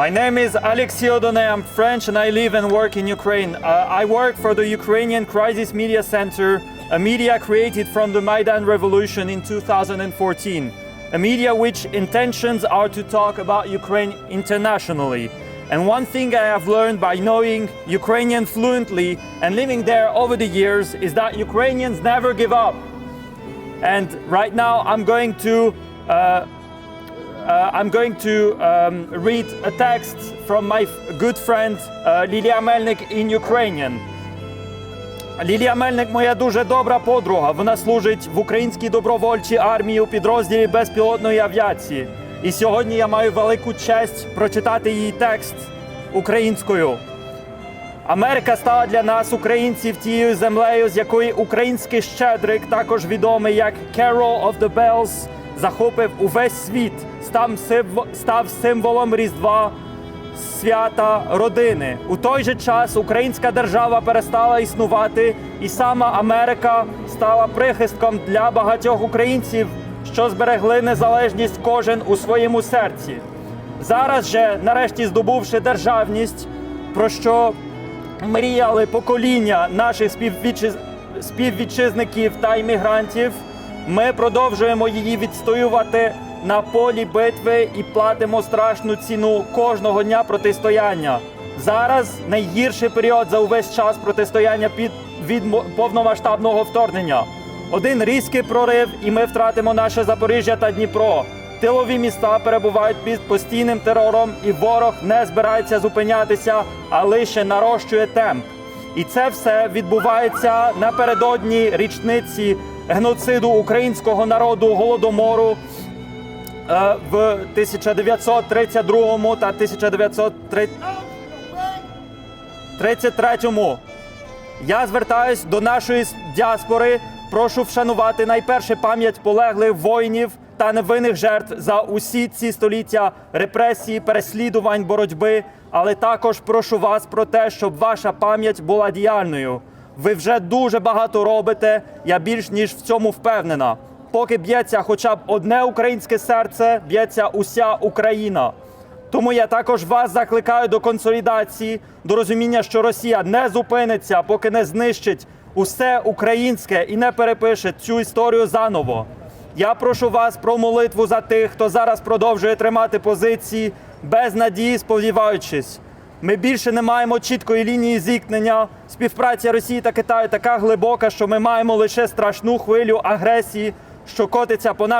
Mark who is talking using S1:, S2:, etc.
S1: My name is Alexei Odone. I'm French and I live and work in Ukraine. Uh, I work for the Ukrainian Crisis Media Center, a media created from the Maidan Revolution in 2014. A media which intentions are to talk about Ukraine internationally. And one thing I have learned by knowing Ukrainian fluently and living there over the years is that Ukrainians never give up. And right now I'm going to uh, I'm going to um, read a text from my good friend uh, Лілія Мельник in Ukrainian. Лілія Мельник моя дуже добра подруга. Вона служить в українській добровольчій армії у підрозділі безпілотної авіації. І сьогодні я маю велику честь прочитати її текст українською. Америка стала для нас, українців, тією землею, з якої український щедрик, також відомий як Carol of the Bells, захопив увесь світ, став, символ- став символом Різдва, свята родини. У той же час українська держава перестала існувати, і сама Америка стала прихистком для багатьох українців, що зберегли незалежність кожен у своєму серці. Зараз же, нарешті здобувши державність, про що мріяли покоління наших співвітчиз... співвітчизників та іммігрантів, ми продовжуємо її відстоювати на полі битви і платимо страшну ціну кожного дня протистояння. Зараз найгірший період за увесь час протистояння під від повномасштабного вторгнення. Один різкий прорив, і ми втратимо наше Запоріжжя та Дніпро. Тилові міста перебувають під постійним терором, і ворог не збирається зупинятися, а лише нарощує темп. І це все відбувається напередодні річниці геноциду українського народу голодомору е, в 1932 та 1933. Я звертаюсь до нашої діаспори. Прошу вшанувати найперше пам'ять полеглих воїнів та невинних жертв за усі ці століття репресії, переслідувань, боротьби. Але також прошу вас про те, щоб ваша пам'ять була діяльною. Ви вже дуже багато робите. Я більш ніж в цьому впевнена. Поки б'ється хоча б одне українське серце, б'ється уся Україна. Тому я також вас закликаю до консолідації, до розуміння, що Росія не зупиниться, поки не знищить усе українське і не перепише цю історію заново. Я прошу вас про молитву за тих, хто зараз продовжує тримати позиції без надії, сподіваючись. Ми більше не маємо чіткої лінії зіткнення. Співпраця Росії та Китаю така глибока, що ми маємо лише страшну хвилю агресії, що котиться по нашій